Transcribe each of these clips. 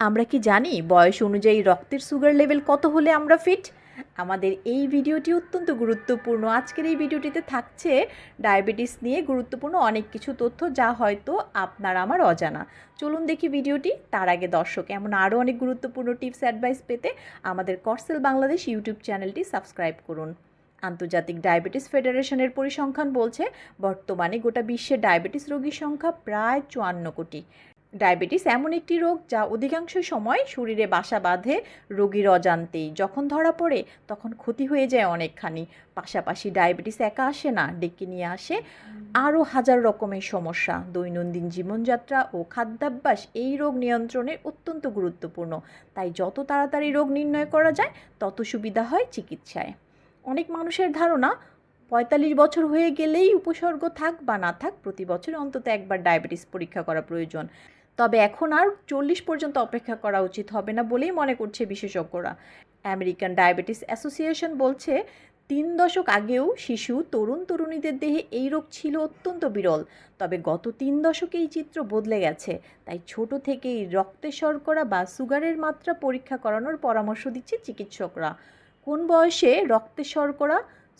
আমরা কি জানি বয়স অনুযায়ী রক্তের সুগার লেভেল কত হলে আমরা ফিট আমাদের এই ভিডিওটি অত্যন্ত গুরুত্বপূর্ণ। আজকের এই ভিডিওটিতে থাকছে ডায়াবেটিস নিয়ে গুরুত্বপূর্ণ অনেক কিছু তথ্য যা হয়তো আপনার আমার অজানা। চলুন দেখি ভিডিওটি। তার আগে দর্শক, এমন আরও অনেক গুরুত্বপূর্ণ টিপস অ্যাডভাইস পেতে আমাদের করসেল বাংলাদেশ ইউটিউব চ্যানেলটি সাবস্ক্রাইব করুন। আন্তর্জাতিক ডায়াবেটিস ফেডারেশনের পরিসংখ্যান বলছে, বর্তমানে গোটা বিশ্বে ডায়াবেটিস রোগীর সংখ্যা প্রায় চুয়ান্ন কোটি। ডায়াবেটিস এমন একটি রোগ যা অধিকাংশ সময় শরীরে বাসা বাঁধে রোগীর অজান্তেই। যখন ধরা পড়ে, তখন ক্ষতি হয়ে যায় অনেকখানি। পাশাপাশি ডায়াবেটিস একা আসে না, ডেকে নিয়ে আসে আরও হাজার রকমের সমস্যা। দৈনন্দিন জীবনযাত্রা ও খাদ্যাভ্যাস এই রোগ নিয়ন্ত্রণে অত্যন্ত গুরুত্বপূর্ণ। তাই যত তাড়াতাড়ি রোগ নির্ণয় করা যায়, তত সুবিধা হয় চিকিৎসায়। অনেক মানুষের ধারণা, পঁয়তাল্লিশ বছর হয়ে গেলেই উপসর্গ থাক বা না থাক, প্রতি বছর অন্তত একবার ডায়াবেটিস পরীক্ষা করা প্রয়োজন। তবে এখন আর চল্লিশ পর্যন্ত অপেক্ষা করা উচিত হবে না বলেই মনে করছে বিশেষজ্ঞরা। আমেরিকান ডায়াবেটিস অ্যাসোসিয়েশন বলছে, তিন দশক আগেও শিশু, তরুণ তরুণীদের দেহে এই রোগ ছিল অত্যন্ত বিরল। তবে গত তিন দশকে এই চিত্র বদলে গেছে। তাই ছোট থেকেই রক্তে শর্করা বা সুগারের মাত্রা পরীক্ষা করানোর পরামর্শ দিচ্ছে চিকিৎসকরা। কোন বয়সে রক্তে শর্করা,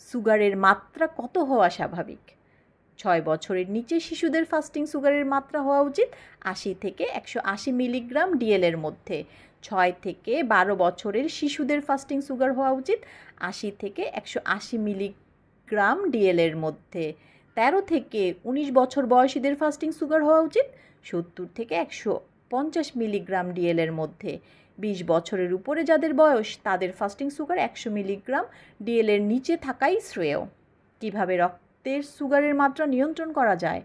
সুগারের মাত্রা কত হওয়া স্বাভাবিক? ছয় বছরের নিচে শিশুদের ফাস্টিং সুগারের মাত্রা হওয়া উচিত আশি থেকে একশো আশি মিলিগ্রাম ডিএলের মধ্যে। ছয় থেকে বারো বছরের শিশুদের ফাস্টিং সুগার হওয়া উচিত আশি থেকে একশো আশি মিলিগ্রাম ডিএলের মধ্যে। তেরো থেকে উনিশ বছর বয়সীদের ফাস্টিং সুগার হওয়া উচিত সত্তর থেকে একশো পঞ্চাশ মিলিগ্রাম ডিএলের মধ্যে। বিশ বছরের উপরে যাদের বয়স তাদের ফাস্টিং সুগার একশো মিলিগ্রাম ডিএলের নিচে থাকাই শ্রেয়। কীভাবে রক্তের সুগারের মাত্রা নিয়ন্ত্রণ করা যায়।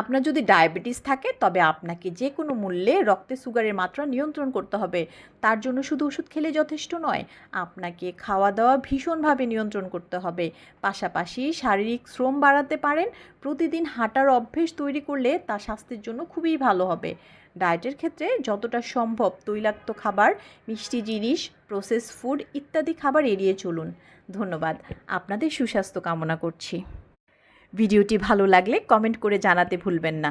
আপনার যদি ডায়াবেটিস থাকে, তবে আপনাকে যে কোনো মূল্যে রক্তে সুগারের মাত্রা নিয়ন্ত্রণ করতে হবে। তার জন্য শুধু ওষুধ খেলে যথেষ্ট নয়, আপনাকে খাওয়া দাওয়া ভীষণভাবে নিয়ন্ত্রণ করতে হবে। পাশাপাশি শারীরিক শ্রম বাড়াতে পারেন, প্রতিদিন হাঁটার অভ্যেস তৈরি করলে তা স্বাস্থ্যের জন্য খুবই ভালো হবে। ডায়েটের ক্ষেত্রে যতটা সম্ভব তৈলাক্ত খাবার, মিষ্টি জিনিস প্রসেস ফুড ইত্যাদি খাবার এড়িয়ে চলুন। ধন্যবাদ, আপনাদের সুস্বাস্থ্য কামনা করছি। ভিডিওটি ভালো লাগলে কমেন্ট করে জানাতে ভুলবেন না।